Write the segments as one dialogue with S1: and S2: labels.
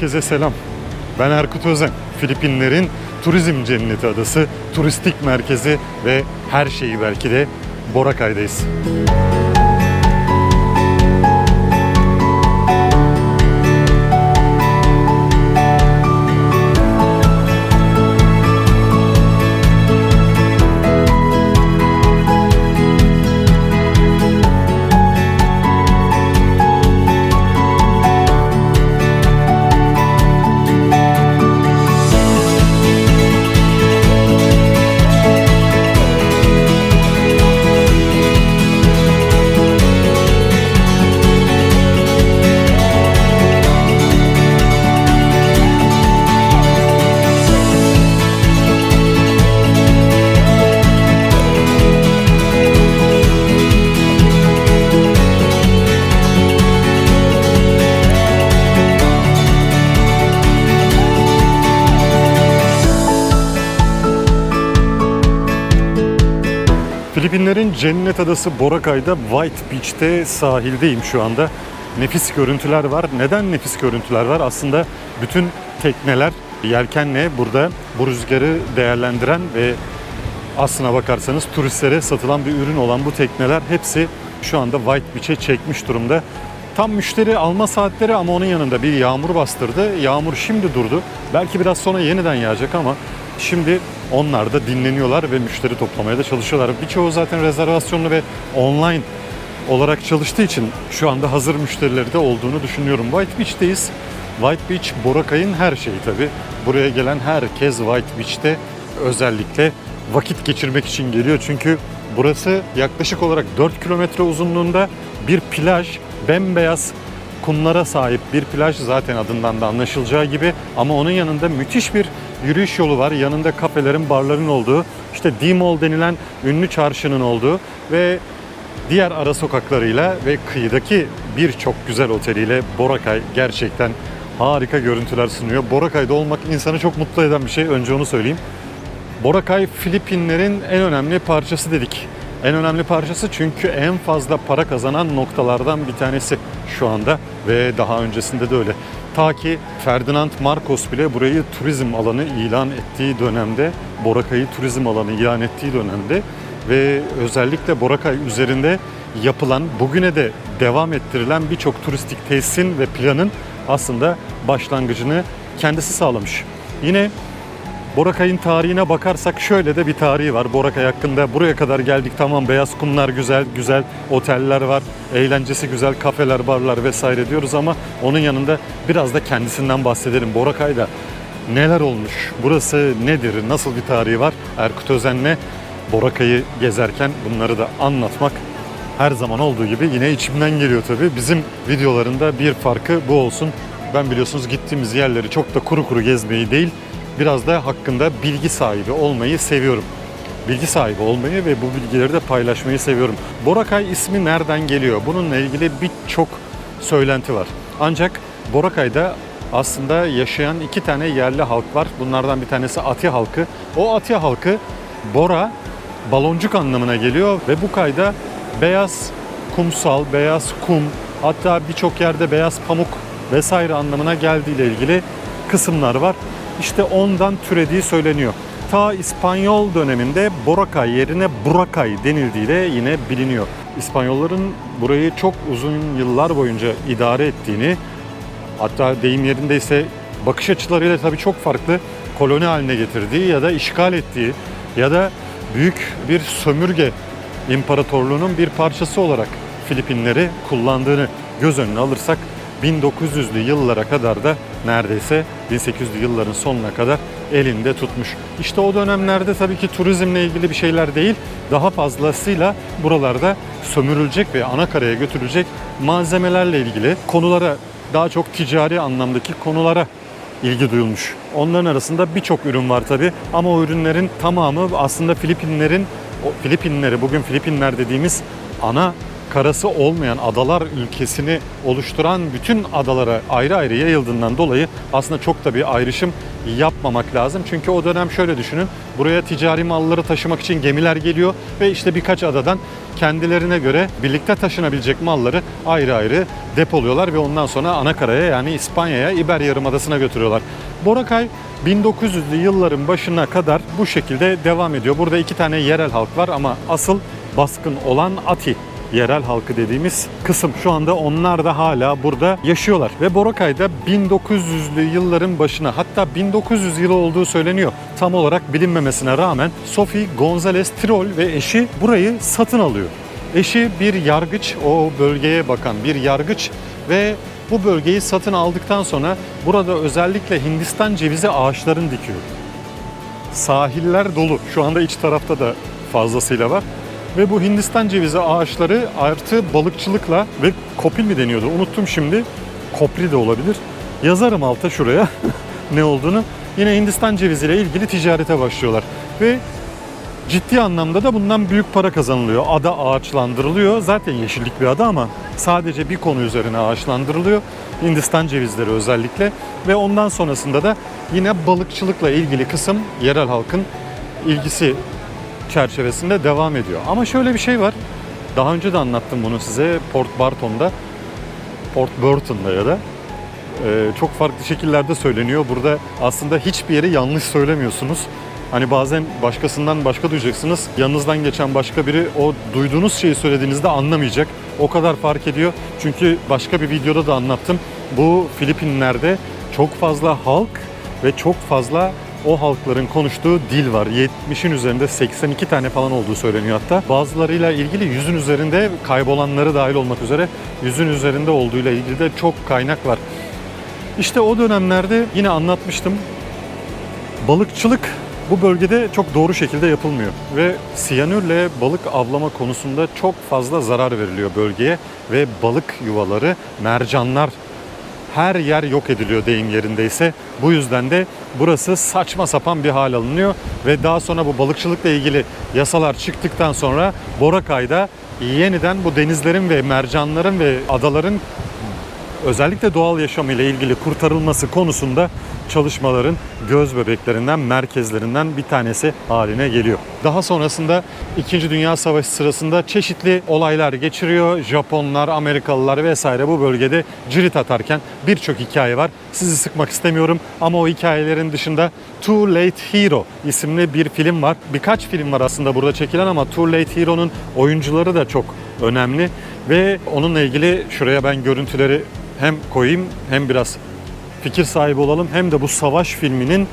S1: Herkese selam. Ben Erkut Özen. Filipinlerin turizm cenneti adası, turistik merkezi ve her şeyi belki de Boracay'dayız. Filipinlerin cennet adası Boracay'da White Beach'te sahildeyim şu anda. Nefis görüntüler var. Neden nefis görüntüler var? Aslında bütün tekneler yelkenle burada bu rüzgarı değerlendiren ve aslına bakarsanız turistlere satılan bir ürün olan bu tekneler hepsi şu anda White Beach'e çekmiş durumda. Tam müşteri alma saatleri ama onun yanında bir yağmur bastırdı. Yağmur şimdi durdu. Belki biraz sonra yeniden yağacak ama şimdi onlar da dinleniyorlar ve müşteri toplamaya da çalışıyorlar. Birçoğu zaten rezervasyonlu ve online olarak çalıştığı için şu anda hazır müşterileri de olduğunu düşünüyorum. White Beach'teyiz. White Beach Boracay'ın her şeyi tabi. Buraya gelen herkes White Beach'te özellikle vakit geçirmek için geliyor. Çünkü burası yaklaşık olarak 4 kilometre uzunluğunda bir plaj, bembeyaz kumlara sahip bir plaj zaten adından da anlaşılacağı gibi ama onun yanında müthiş bir yürüyüş yolu var. Yanında kafelerin, barların olduğu, işte D-Mall denilen ünlü çarşının olduğu ve diğer ara sokaklarıyla ve kıyıdaki birçok güzel oteliyle Boracay gerçekten harika görüntüler sunuyor. Boracay'da olmak insanı çok mutlu eden bir şey. Önce onu söyleyeyim. Boracay Filipinlerin en önemli parçası dedik. En önemli parçası çünkü en fazla para kazanan noktalardan bir tanesi şu anda ve daha öncesinde de öyle. Ta ki Ferdinand Marcos bile burayı turizm alanı ilan ettiği dönemde, Boracay'ı turizm alanı ilan ettiği dönemde ve özellikle Boracay üzerinde yapılan, bugüne de devam ettirilen birçok turistik tesisin ve planın aslında başlangıcını kendisi sağlamış. Yine Boracay'ın tarihine bakarsak şöyle de bir tarihi var. Boracay hakkında buraya kadar geldik tamam beyaz kumlar güzel, güzel oteller var, eğlencesi güzel kafeler, barlar vesaire diyoruz ama onun yanında biraz da kendisinden bahsedelim. Boracay'da neler olmuş, burası nedir, nasıl bir tarihi var? Erkut Özen'le Boracay'ı gezerken bunları da anlatmak her zaman olduğu gibi yine içimden geliyor tabii. Bizim videolarında bir farkı bu olsun. Ben biliyorsunuz gittiğimiz yerleri çok da kuru kuru gezmeyi değil, biraz da hakkında bilgi sahibi olmayı seviyorum. Bilgi sahibi olmayı ve bu bilgileri de paylaşmayı seviyorum. Boracay ismi nereden geliyor? Bununla ilgili birçok söylenti var. Ancak Boracay'da aslında yaşayan iki tane yerli halk var. Bunlardan bir tanesi Ati halkı. O Ati halkı Bora baloncuk anlamına geliyor ve bu kayda beyaz kumsal, beyaz kum hatta birçok yerde beyaz pamuk vesaire anlamına geldiğiyle ilgili kısımlar var. İşte ondan türediği söyleniyor. Ta İspanyol döneminde Boracay yerine Buracay denildiği de yine biliniyor. İspanyolların burayı çok uzun yıllar boyunca idare ettiğini, hatta deyim yerindeyse bakış açılarıyla tabii çok farklı koloni haline getirdiği ya da işgal ettiği ya da büyük bir sömürge imparatorluğunun bir parçası olarak Filipinleri kullandığını göz önüne alırsak 1900'lü yıllara kadar da neredeyse 1800'lü yılların sonuna kadar elinde tutmuş. İşte o dönemlerde tabii ki turizmle ilgili bir şeyler değil, daha fazlasıyla buralarda sömürülecek ve anakaraya götürülecek malzemelerle ilgili konulara, daha çok ticari anlamdaki konulara ilgi duyulmuş. Onların arasında birçok ürün var tabii ama o ürünlerin tamamı aslında Filipinlerin, o Filipinleri bugün Filipinler dediğimiz ana karası olmayan adalar ülkesini oluşturan bütün adalara ayrı ayrı yayıldığından dolayı aslında çok da bir ayrışım yapmamak lazım. Çünkü o dönem şöyle düşünün. Buraya ticari malları taşımak için gemiler geliyor ve işte birkaç adadan kendilerine göre birlikte taşınabilecek malları ayrı ayrı depoluyorlar ve ondan sonra anakaraya yani İspanya'ya İber Yarımadası'na götürüyorlar. Boracay 1900'lü yılların başına kadar bu şekilde devam ediyor. Burada iki tane yerel halk var ama asıl baskın olan Ati yerel halkı dediğimiz kısım. Şu anda onlar da hala burada yaşıyorlar. Ve Boracay'da 1900'lü yılların başına hatta 1900 yılı olduğu söyleniyor. Tam olarak bilinmemesine rağmen Sophie González Tirol ve eşi burayı satın alıyor. Eşi bir yargıç, o bölgeye bakan bir yargıç ve bu bölgeyi satın aldıktan sonra burada özellikle Hindistan cevizi ağaçlarını dikiyor. Sahiller dolu. Şu anda iç tarafta da fazlasıyla var. Ve bu Hindistan cevizi ağaçları artı balıkçılıkla ve kopil mi deniyordu unuttum şimdi. Kopri de olabilir. Yazarım alta şuraya ne olduğunu. Yine Hindistan ceviziyle ilgili ticarete başlıyorlar. Ve ciddi anlamda da bundan büyük para kazanılıyor. Ada ağaçlandırılıyor. Zaten yeşillik bir ada ama sadece bir konu üzerine ağaçlandırılıyor. Hindistan cevizleri özellikle. Ve ondan sonrasında da yine balıkçılıkla ilgili kısım yerel halkın ilgisi çerçevesinde devam ediyor. Ama şöyle bir şey var. Daha önce de anlattım bunu size Port Barton'da, Port Burton'da ya da e, çok farklı şekillerde söyleniyor. Burada aslında hiçbir yeri yanlış söylemiyorsunuz. Hani bazen başkasından başka duyacaksınız. Yanınızdan geçen başka biri o duyduğunuz şeyi söylediğinizde anlamayacak. O kadar fark ediyor. Çünkü başka bir videoda da anlattım. Bu Filipinler'de çok fazla halk ve çok fazla o halkların konuştuğu dil var. 70'in üzerinde 82 tane falan olduğu söyleniyor hatta. Bazılarıyla ilgili yüzün üzerinde kaybolanları dahil olmak üzere yüzün üzerinde olduğuyla ilgili de çok kaynak var. İşte o dönemlerde yine anlatmıştım. Balıkçılık bu bölgede çok doğru şekilde yapılmıyor ve siyanürle balık avlama konusunda çok fazla zarar veriliyor bölgeye ve balık yuvaları, mercanlar her yer yok ediliyor deyim yerindeyse. Bu yüzden de burası saçma sapan bir hal alınıyor ve daha sonra bu balıkçılıkla ilgili yasalar çıktıktan sonra Boracay'da yeniden bu denizlerin ve mercanların ve adaların özellikle doğal yaşam ile ilgili kurtarılması konusunda çalışmaların göz bebeklerinden, merkezlerinden bir tanesi haline geliyor. Daha sonrasında 2. Dünya Savaşı sırasında çeşitli olaylar geçiriyor. Japonlar, Amerikalılar vesaire bu bölgede cirit atarken birçok hikaye var. Sizi sıkmak istemiyorum ama o hikayelerin dışında Too Late Hero isimli bir film var. Birkaç film var aslında burada çekilen ama Too Late Hero'nun oyuncuları da çok önemli ve onunla ilgili şuraya ben görüntüleri hem koyayım hem biraz fikir sahibi olalım hem de bu savaş filminin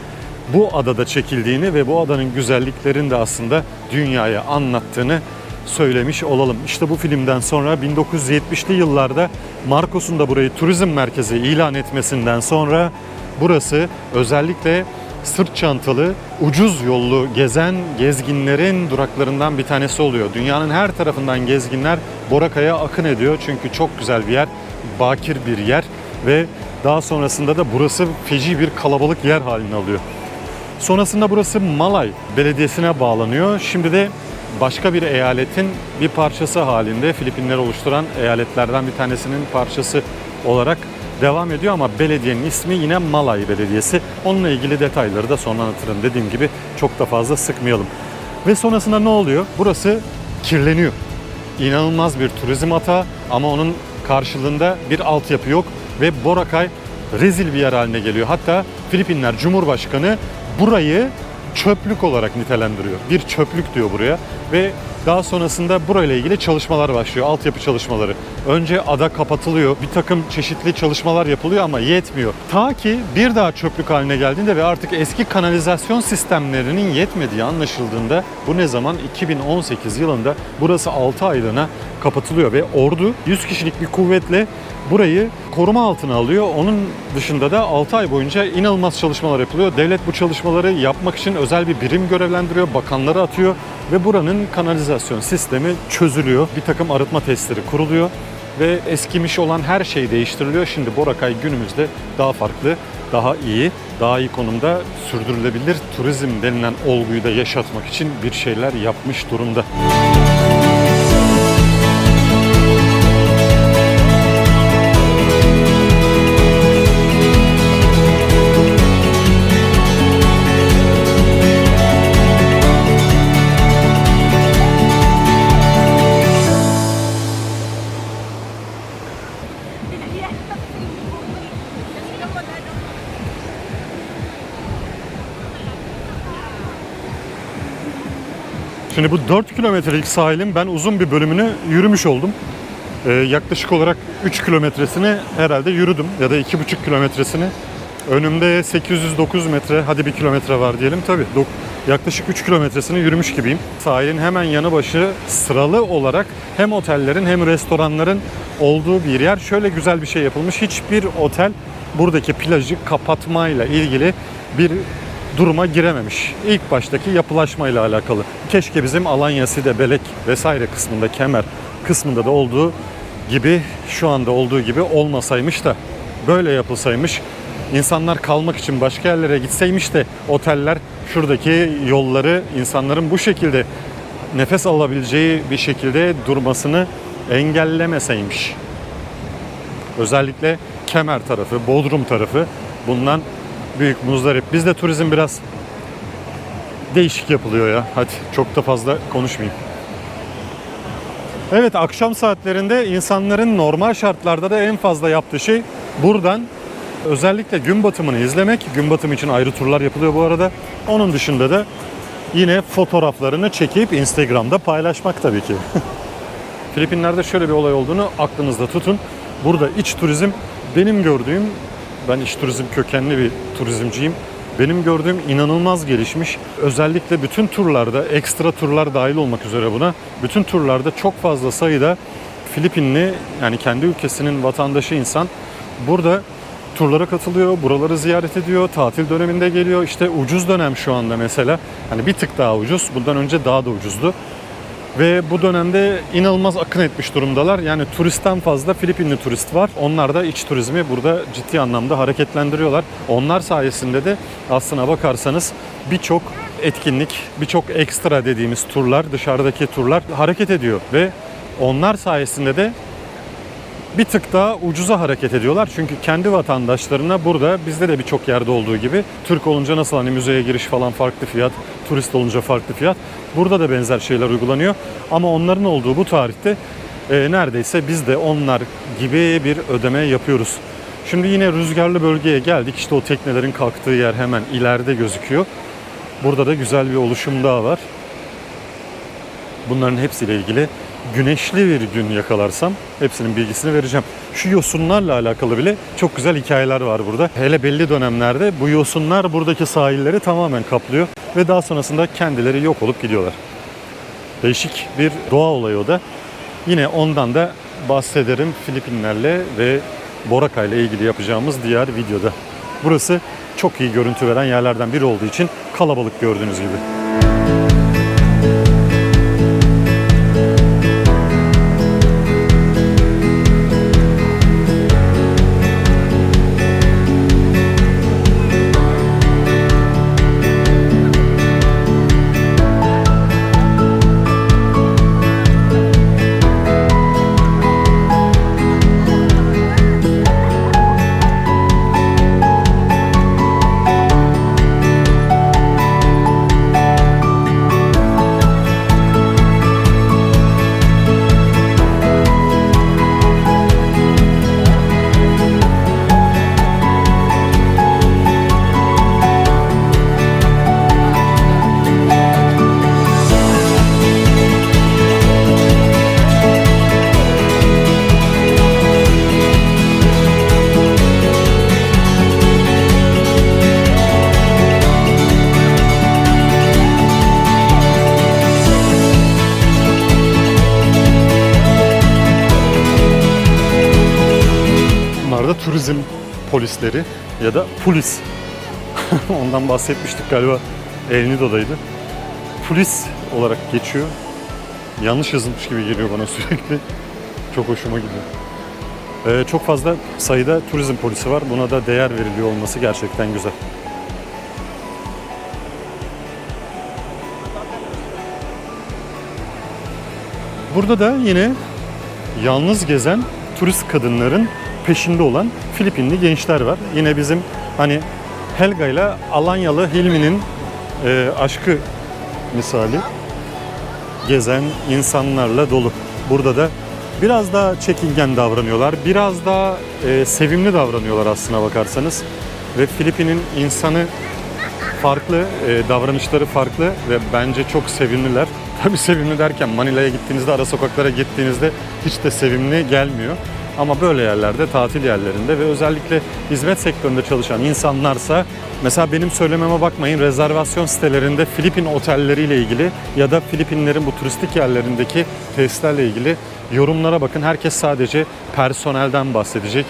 S1: bu adada çekildiğini ve bu adanın güzelliklerini de aslında dünyaya anlattığını söylemiş olalım. İşte bu filmden sonra 1970'li yıllarda Marcos'un da burayı turizm merkezi ilan etmesinden sonra burası özellikle sırt çantalı, ucuz yollu gezen gezginlerin duraklarından bir tanesi oluyor. Dünyanın her tarafından gezginler Boracay'a akın ediyor çünkü çok güzel bir yer, bakir bir yer ve daha sonrasında da burası feci bir kalabalık yer halini alıyor. Sonrasında burası Malay Belediyesi'ne bağlanıyor. Şimdi de başka bir eyaletin bir parçası halinde Filipinleri oluşturan eyaletlerden bir tanesinin parçası olarak devam ediyor ama belediyenin ismi yine Malay Belediyesi. Onunla ilgili detayları da sonra anlatırım. Dediğim gibi çok da fazla sıkmayalım. Ve sonrasında ne oluyor? Burası kirleniyor. İnanılmaz bir turizm atağı ama onun karşılığında bir altyapı yok ve Boracay rezil bir yer haline geliyor. Hatta Filipinler Cumhurbaşkanı burayı çöplük olarak nitelendiriyor. Bir çöplük diyor buraya ve daha sonrasında burayla ilgili çalışmalar başlıyor. Altyapı çalışmaları. Önce ada kapatılıyor. Bir takım çeşitli çalışmalar yapılıyor ama yetmiyor. Ta ki bir daha çöplük haline geldiğinde ve artık eski kanalizasyon sistemlerinin yetmediği anlaşıldığında bu ne zaman? 2018 yılında burası 6 aylığına kapatılıyor ve ordu 100 kişilik bir kuvvetle burayı koruma altına alıyor. Onun dışında da 6 ay boyunca inanılmaz çalışmalar yapılıyor. Devlet bu çalışmaları yapmak için özel bir birim görevlendiriyor, bakanları atıyor ve buranın kanalizasyon sistemi çözülüyor. Bir takım arıtma testleri kuruluyor ve eskimiş olan her şey değiştiriliyor. Şimdi Boracay günümüzde daha farklı, daha iyi, daha iyi konumda sürdürülebilir turizm denilen olguyu da yaşatmak için bir şeyler yapmış durumda. Şimdi bu 4 kilometrelik sahilin ben uzun bir bölümünü yürümüş oldum. Ee, yaklaşık olarak 3 kilometresini herhalde yürüdüm ya da 2,5 kilometresini. Önümde 809 metre, hadi 1 kilometre var diyelim. Tabii yaklaşık 3 kilometresini yürümüş gibiyim. Sahilin hemen yanı başı sıralı olarak hem otellerin hem restoranların olduğu bir yer. Şöyle güzel bir şey yapılmış. Hiçbir otel buradaki plajı kapatmayla ilgili bir duruma girememiş. İlk baştaki yapılaşmayla alakalı. Keşke bizim Alanya, Side, Belek vesaire kısmında, Kemer kısmında da olduğu gibi şu anda olduğu gibi olmasaymış da böyle yapılsaymış insanlar kalmak için başka yerlere gitseymiş de oteller şuradaki yolları insanların bu şekilde nefes alabileceği bir şekilde durmasını engellemeseymiş. Özellikle Kemer tarafı, Bodrum tarafı bundan büyük muzdarip. Bizde turizm biraz değişik yapılıyor ya. Hadi çok da fazla konuşmayayım. Evet akşam saatlerinde insanların normal şartlarda da en fazla yaptığı şey buradan özellikle gün batımını izlemek. Gün batımı için ayrı turlar yapılıyor bu arada. Onun dışında da yine fotoğraflarını çekip Instagram'da paylaşmak tabii ki. Filipinler'de şöyle bir olay olduğunu aklınızda tutun. Burada iç turizm benim gördüğüm, ben iç turizm kökenli bir turizmciyim. Benim gördüğüm inanılmaz gelişmiş. Özellikle bütün turlarda, ekstra turlar dahil olmak üzere buna, bütün turlarda çok fazla sayıda Filipinli, yani kendi ülkesinin vatandaşı insan burada turlara katılıyor, buraları ziyaret ediyor, tatil döneminde geliyor. İşte ucuz dönem şu anda mesela. Hani bir tık daha ucuz, bundan önce daha da ucuzdu. Ve bu dönemde inanılmaz akın etmiş durumdalar. Yani turistten fazla Filipinli turist var. Onlar da iç turizmi burada ciddi anlamda hareketlendiriyorlar. Onlar sayesinde de aslına bakarsanız birçok etkinlik, birçok ekstra dediğimiz turlar, dışarıdaki turlar hareket ediyor. Ve onlar sayesinde de bir tık daha ucuza hareket ediyorlar. Çünkü kendi vatandaşlarına burada bizde de birçok yerde olduğu gibi Türk olunca nasıl hani müzeye giriş falan farklı fiyat, turist olunca farklı fiyat. Burada da benzer şeyler uygulanıyor. Ama onların olduğu bu tarihte e, neredeyse biz de onlar gibi bir ödeme yapıyoruz. Şimdi yine rüzgarlı bölgeye geldik. İşte o teknelerin kalktığı yer hemen ileride gözüküyor. Burada da güzel bir oluşum daha var. Bunların hepsiyle ilgili güneşli bir gün yakalarsam hepsinin bilgisini vereceğim. Şu yosunlarla alakalı bile çok güzel hikayeler var burada. Hele belli dönemlerde bu yosunlar buradaki sahilleri tamamen kaplıyor ve daha sonrasında kendileri yok olup gidiyorlar. Değişik bir doğa olayı o da. Yine ondan da bahsederim Filipinlerle ve Boracay ile ilgili yapacağımız diğer videoda. Burası çok iyi görüntü veren yerlerden biri olduğu için kalabalık gördüğünüz gibi. Polisleri ya da polis. Ondan bahsetmiştik galiba El Nido'daydı. Polis olarak geçiyor. Yanlış yazılmış gibi geliyor bana sürekli. Çok hoşuma gidiyor. Ee, çok fazla sayıda turizm polisi var. Buna da değer veriliyor olması gerçekten güzel. Burada da yine yalnız gezen turist kadınların peşinde olan Filipinli gençler var. Yine bizim hani Helga ile Alanyalı Hilmi'nin e, aşkı misali gezen insanlarla dolu. Burada da biraz daha çekingen davranıyorlar. Biraz daha e, sevimli davranıyorlar aslına bakarsanız. Ve Filipin'in insanı farklı, e, davranışları farklı ve bence çok sevimliler. Tabii sevimli derken Manila'ya gittiğinizde, ara sokaklara gittiğinizde hiç de sevimli gelmiyor. Ama böyle yerlerde, tatil yerlerinde ve özellikle hizmet sektöründe çalışan insanlarsa mesela benim söylememe bakmayın rezervasyon sitelerinde Filipin otelleriyle ilgili ya da Filipinlerin bu turistik yerlerindeki tesislerle ilgili yorumlara bakın. Herkes sadece personelden bahsedecek.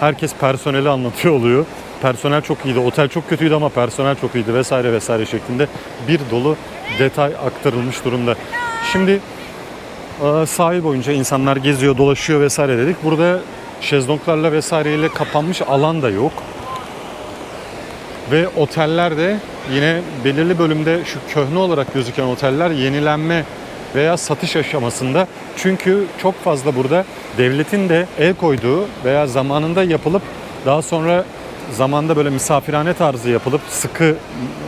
S1: Herkes personeli anlatıyor oluyor. Personel çok iyiydi, otel çok kötüydü ama personel çok iyiydi vesaire vesaire şeklinde bir dolu detay aktarılmış durumda. Şimdi sahil boyunca insanlar geziyor, dolaşıyor vesaire dedik. Burada şezlonglarla vesaireyle kapanmış alan da yok. Ve oteller de yine belirli bölümde şu köhne olarak gözüken oteller yenilenme veya satış aşamasında. Çünkü çok fazla burada devletin de el koyduğu veya zamanında yapılıp daha sonra zamanda böyle misafirhane tarzı yapılıp sıkı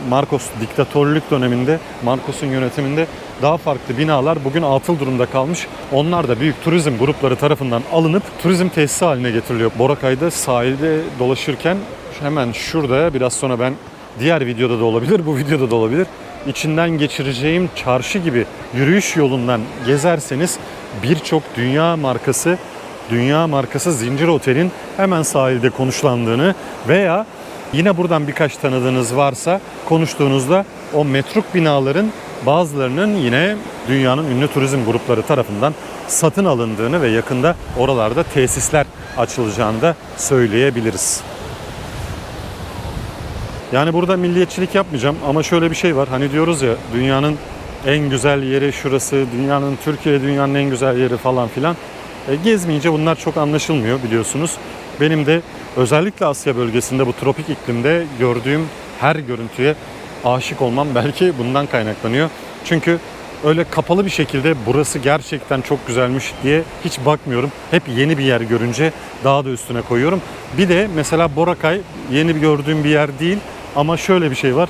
S1: Marcos diktatörlük döneminde Marcos'un yönetiminde daha farklı binalar bugün atıl durumda kalmış. Onlar da büyük turizm grupları tarafından alınıp turizm tesisi haline getiriliyor. Boracay'da sahilde dolaşırken hemen şurada biraz sonra ben diğer videoda da olabilir, bu videoda da olabilir. İçinden geçireceğim çarşı gibi yürüyüş yolundan gezerseniz birçok dünya markası dünya markası zincir otelin hemen sahilde konuşlandığını veya yine buradan birkaç tanıdığınız varsa konuştuğunuzda o metruk binaların bazılarının yine dünyanın ünlü turizm grupları tarafından satın alındığını ve yakında oralarda tesisler açılacağını da söyleyebiliriz. Yani burada milliyetçilik yapmayacağım ama şöyle bir şey var. Hani diyoruz ya dünyanın en güzel yeri şurası, dünyanın Türkiye dünyanın en güzel yeri falan filan. E, gezmeyince bunlar çok anlaşılmıyor biliyorsunuz. Benim de özellikle Asya bölgesinde bu tropik iklimde gördüğüm her görüntüye aşık olmam belki bundan kaynaklanıyor. Çünkü öyle kapalı bir şekilde burası gerçekten çok güzelmiş diye hiç bakmıyorum. Hep yeni bir yer görünce daha da üstüne koyuyorum. Bir de mesela Boracay yeni gördüğüm bir yer değil ama şöyle bir şey var.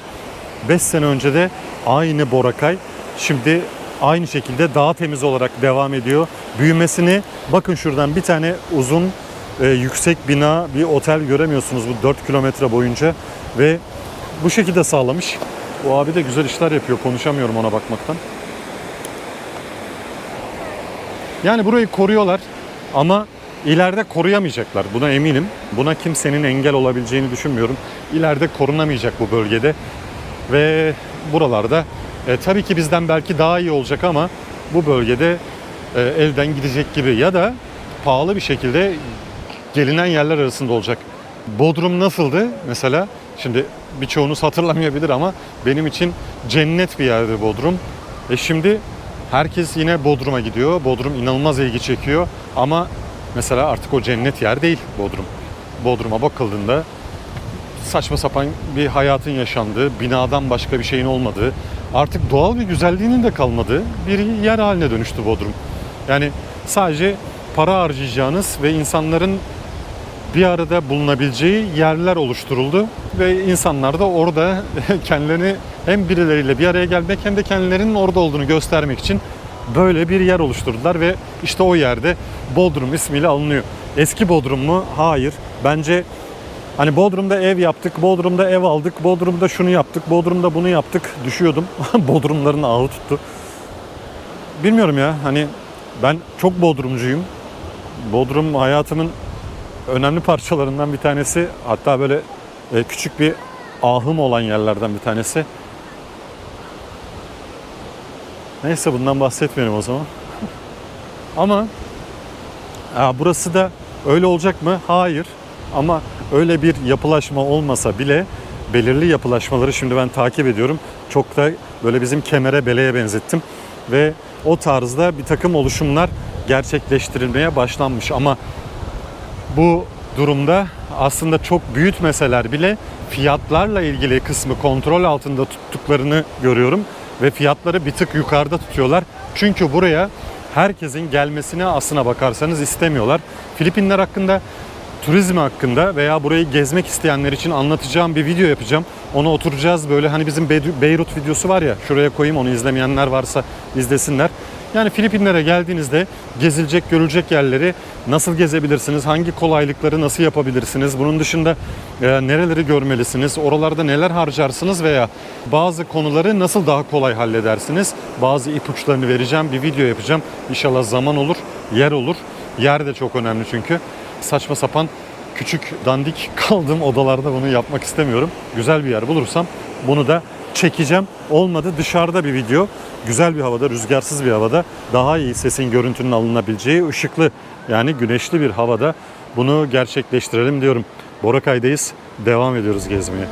S1: 5 sene önce de aynı Boracay şimdi aynı şekilde daha temiz olarak devam ediyor. Büyümesini bakın şuradan bir tane uzun e, yüksek bina bir otel göremiyorsunuz bu 4 kilometre boyunca ve bu şekilde sağlamış. O abi de güzel işler yapıyor. Konuşamıyorum ona bakmaktan. Yani burayı koruyorlar ama ileride koruyamayacaklar. Buna eminim. Buna kimsenin engel olabileceğini düşünmüyorum. İleride korunamayacak bu bölgede. Ve buralarda e, tabii ki bizden belki daha iyi olacak ama bu bölgede e, elden gidecek gibi ya da pahalı bir şekilde gelinen yerler arasında olacak. Bodrum nasıldı mesela? Şimdi birçoğunuz hatırlamayabilir ama benim için cennet bir yerdi Bodrum. E şimdi herkes yine Bodrum'a gidiyor. Bodrum inanılmaz ilgi çekiyor ama mesela artık o cennet yer değil Bodrum. Bodrum'a bakıldığında saçma sapan bir hayatın yaşandığı, binadan başka bir şeyin olmadığı, artık doğal bir güzelliğinin de kalmadığı bir yer haline dönüştü Bodrum. Yani sadece para harcayacağınız ve insanların bir arada bulunabileceği yerler oluşturuldu ve insanlar da orada kendilerini hem birileriyle bir araya gelmek hem de kendilerinin orada olduğunu göstermek için böyle bir yer oluşturdular ve işte o yerde Bodrum ismiyle alınıyor. Eski Bodrum mu? Hayır. Bence Hani Bodrum'da ev yaptık, Bodrum'da ev aldık, Bodrum'da şunu yaptık, Bodrum'da bunu yaptık düşüyordum. Bodrumların ağı tuttu. Bilmiyorum ya hani ben çok Bodrumcuyum. Bodrum hayatımın önemli parçalarından bir tanesi. Hatta böyle e, küçük bir ahım olan yerlerden bir tanesi. Neyse bundan bahsetmeyelim o zaman. Ama ya burası da öyle olacak mı? Hayır. Ama öyle bir yapılaşma olmasa bile belirli yapılaşmaları şimdi ben takip ediyorum. Çok da böyle bizim kemere beleye benzettim. Ve o tarzda bir takım oluşumlar gerçekleştirilmeye başlanmış. Ama bu durumda aslında çok büyütmeseler bile fiyatlarla ilgili kısmı kontrol altında tuttuklarını görüyorum. Ve fiyatları bir tık yukarıda tutuyorlar. Çünkü buraya herkesin gelmesine aslına bakarsanız istemiyorlar. Filipinler hakkında turizm hakkında veya burayı gezmek isteyenler için anlatacağım bir video yapacağım. Ona oturacağız böyle hani bizim Beyrut videosu var ya şuraya koyayım onu izlemeyenler varsa izlesinler. Yani Filipinlere geldiğinizde gezilecek, görülecek yerleri nasıl gezebilirsiniz? Hangi kolaylıkları nasıl yapabilirsiniz? Bunun dışında e, nereleri görmelisiniz? Oralarda neler harcarsınız veya bazı konuları nasıl daha kolay halledersiniz? Bazı ipuçlarını vereceğim. Bir video yapacağım. İnşallah zaman olur, yer olur. Yer de çok önemli çünkü. Saçma sapan küçük dandik kaldığım odalarda bunu yapmak istemiyorum. Güzel bir yer bulursam bunu da çekeceğim. Olmadı dışarıda bir video. Güzel bir havada, rüzgarsız bir havada daha iyi sesin, görüntünün alınabileceği ışıklı yani güneşli bir havada bunu gerçekleştirelim diyorum. Borakay'dayız. Devam ediyoruz gezmeye.